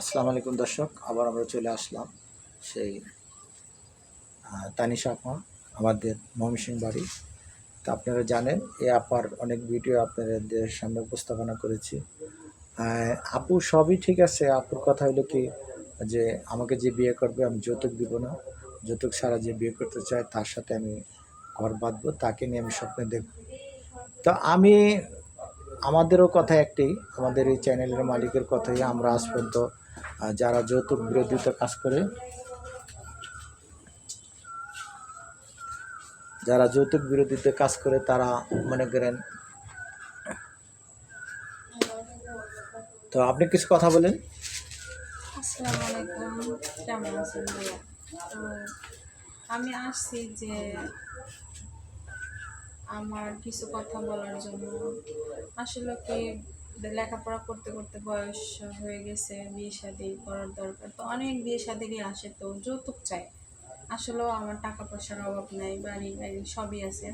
আসসালামু আলাইকুম দর্শক, আবার আমরা চলে আসলাম সেই তানিশা আপা আমাদের ময়মনসিং বাড়ি। তো আপনারা জানেন এই আপার অনেক ভিডিও আপনাদের সামনে উপস্থাপনা করেছি। আপু সবই ঠিক আছে, আপুর কথা হলো কি, যে আমাকে যে বিয়ে করবে আমি যৌতুক দিব না। যৌতুক ছাড়া যে বিয়ে করতে চায়, তার সাথে আমি ঘর বাঁধবো, তাকে নিয়ে আমি স্বপ্নে দেখব। তো আমি, আমাদেরও কথা একটাই, আমাদের এই চ্যানেলের মালিকের কথাই আমরা আজ পর্যন্ত যারা যৌতুক বিরোধিতা কাজ করে, যারা যৌতুক বিরোধিতা কাজ করে, তারা মনে করেন, তো আপনি কিছু কথা বলেন? আমি আসছি যে আমার কিছু কথা বলার জন্য। আসলে কি লেখাপড়া করতে করতে বয়স হয়ে গেছে, বিয়ে শাদি করার দরকার। তো অনেক বিয়ে শাদিরই আসে, তো যৌতুক চাই। আসলেও আমার টাকা পয়সার অভাব নাই, বাড়ি বাড়ি সবই আছে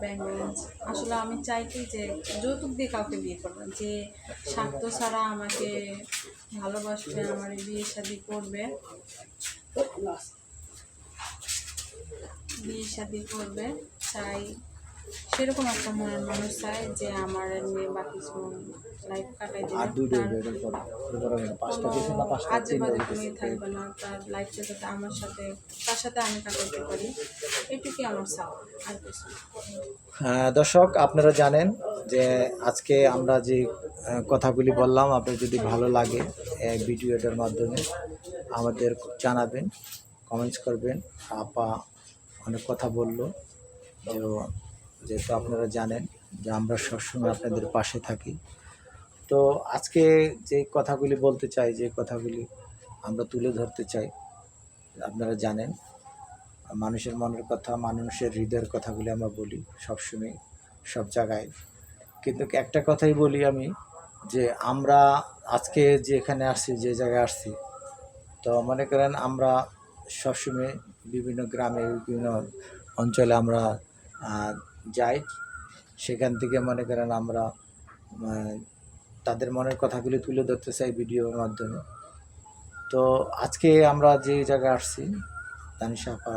ব্যাংক ব্যালেন্স আসলে আমি চাই কি যে যৌতুক দিয়ে কাউকে বিয়ে করবেন, যে স্বার্থ ছাড়া আমাকে ভালোবাসবে, আমার বিয়ে শাদি করবে। বিয়ে শাদি করবে, চাই। সেরকম একটা মনের মানুষ চাই যে আমার নিয়ে বাকি জীবন লাইফ কাটাই আর দেবে আজে বাজে। তুমি থাকবে না তার লাইফটা যাতে আমার সাথে তার সাথে আমি কাটাতে পারি এটুকুই আমার চাওয়া আর কিছু হ্যাঁ, দর্শক আপনারা জানেন যে আজকে আমরা যে কথাগুলি বললাম আপনার যদি ভালো লাগে ভিডিওটার মাধ্যমে আমাদের জানাবেন কমেন্টস করবেন আপা অনেক কথা বলল যে যেহেতু আপনারা জানেন যে আমরা সবসময় আপনাদের পাশে থাকি। তো আজকে যে কথাগুলি বলতে চাই, যে কথাগুলি আমরা তুলে ধরতে চাই, আপনারা জানেন, মানুষের মনের কথা, মানুষের হৃদয়ের কথাগুলি আমরা বলি সবসময়, সব জায়গায়। কিন্তু একটা কথাই বলি আমি, যে আমরা আজকে যে এখানে আসছি, যে জায়গায় আসছি, তো মনে করেন আমরা সবসময় বিভিন্ন গ্রামে, বিভিন্ন অঞ্চলে আমরা যাই সেখান থেকে মনে করেন আমরা তাদের মনের কথাগুলি তুলে ধরতে চাই ভিডিওর মাধ্যমে। তো আজকে আমরা যে জায়গায় আসছি তানিশা আপা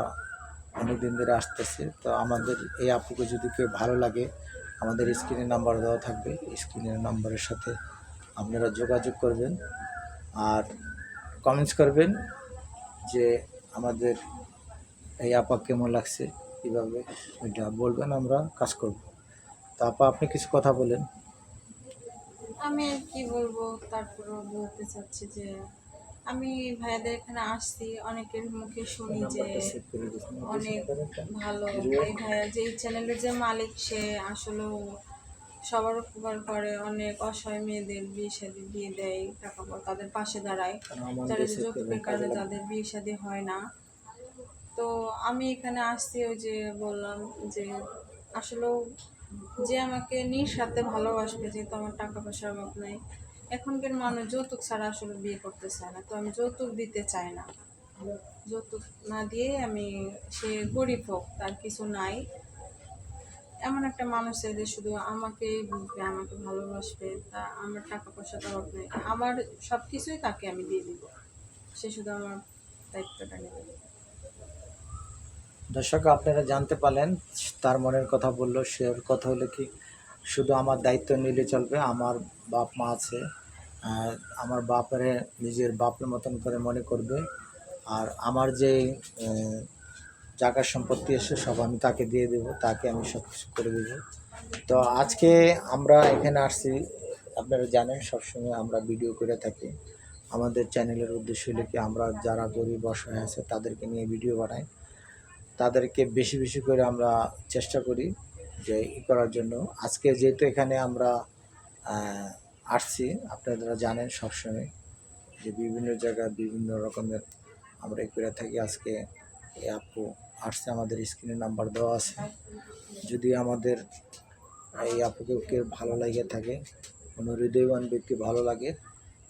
অনেক দিন ধরে আসতেছে, তো আমাদের এই আপুকে যদি কেউ ভালো লাগে, আমাদের স্ক্রিনের নাম্বার দেওয়া থাকবে স্ক্রিনের নাম্বারের সাথে আপনারা যোগাযোগ করবেন। আর কমেন্টস করবেন যে আমাদের এই আপা কেমন লাগছে কীভাবে ওইটা বলবেন আমরা কাজ করব। তো আপা আপনি কিছু কথা বলেন। আমি কি বলব তারপরও বলতে চাচ্ছি যে আমি ভাইয়াদের এখানে আসছি অনেকের মুখে শুনি যে অনেক ভালো। এই ভাইয়া যে চ্যানেলের যে মালিক সে আসলেও সবার উপকার করে অনেক অসহায় মেয়েদের বিয়ে শাদি দিয়ে দেয় টাকা তাদের পাশে দাঁড়ায়। যারা যে যৌতুকের কারণে যাদের বিয়ে শাদি হয় না। তো আমি এখানে আসছি ওই যে বললাম যে আসলেও যে আমাকে নিঃস্বার্থে ভালোবাসবে, যেহেতু আমার টাকা পয়সার অভাব নাই। এখনকার মানুষ যৌতুক ছাড়া আসলে বিয়ে করতে চায় না। তো আমি যৌতুক দিতে চাই না। যৌতুক না দিয়ে আমি সে গরিব হোক, তার কিছু নাই। এমন একটা মানুষ চাই যে শুধু আমাকেই বুঝবে, আমাকে ভালোবাসবে, তা আমার টাকা পয়সার অভাব নেই। আমার সব কিছুই তাকে আমি দিয়ে দিব। সে শুধু আমার দায়িত্বটা নেবে। দর্শক, আপনারা জানতে পারলেন, তার মনের কথা বলল, সে কথা হলো কি, শুধু আমার দায়িত্ব নিলে চলবে, আমার বাপ মা আছে আমার বাপের নিজের বাপের মতন করে মনে করবে, আর আমার যে জায়গা সম্পত্তি এসে সব আমি তাকে দিয়ে দেবো, তাকে আমি সব কিছু করে দেবো। তো আজকে আমরা এখানে আসছি, আপনারা জানেন, সবসময় আমরা ভিডিও করে থাকি। আমাদের চ্যানেলের উদ্দেশ্য হলো কি, আমরা যারা গরিব অসহায় আছে, তাদেরকে নিয়ে ভিডিও বানাই। তাদেরকে বেশি বেশি করে আমরা চেষ্টা করি যে ই করার জন্য। আজকে যেহেতু এখানে আমরা আসছি, আপনারা জানেন সবসময় যে বিভিন্ন জায়গায় বিভিন্ন রকমের আমরা ই করে থাকি। আজকে এই আপু আসছে, আমাদের স্ক্রিনে নাম্বার দেওয়া আছে। যদি আমাদের এই আপুকে কেউ ভালো লাগে থাকে কোনো হৃদয়বান ব্যক্তি ভালো লাগে,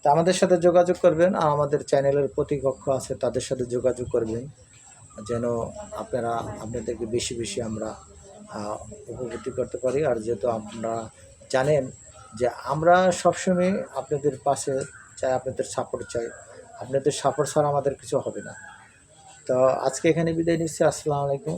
তা আমাদের সাথে যোগাযোগ করবেন। আর আমাদের চ্যানেলের প্রতিপক্ষ আছে, তাদের সাথে যোগাযোগ করবেন। যেন আপনারা, আপনাদেরকে বেশি বেশি আমরা উপকৃত করতে পারি। আর যেহেতু আপনারা জানেন যে আমরা সবসময় আপনাদের পাশে চাই, আপনাদের সাপোর্ট চাই। আপনাদের সাপোর্ট ছাড়া আমাদের কিছু হবে না। তো আজকে এখানে বিদায় নিচ্ছি। আসসালামু আলাইকুম।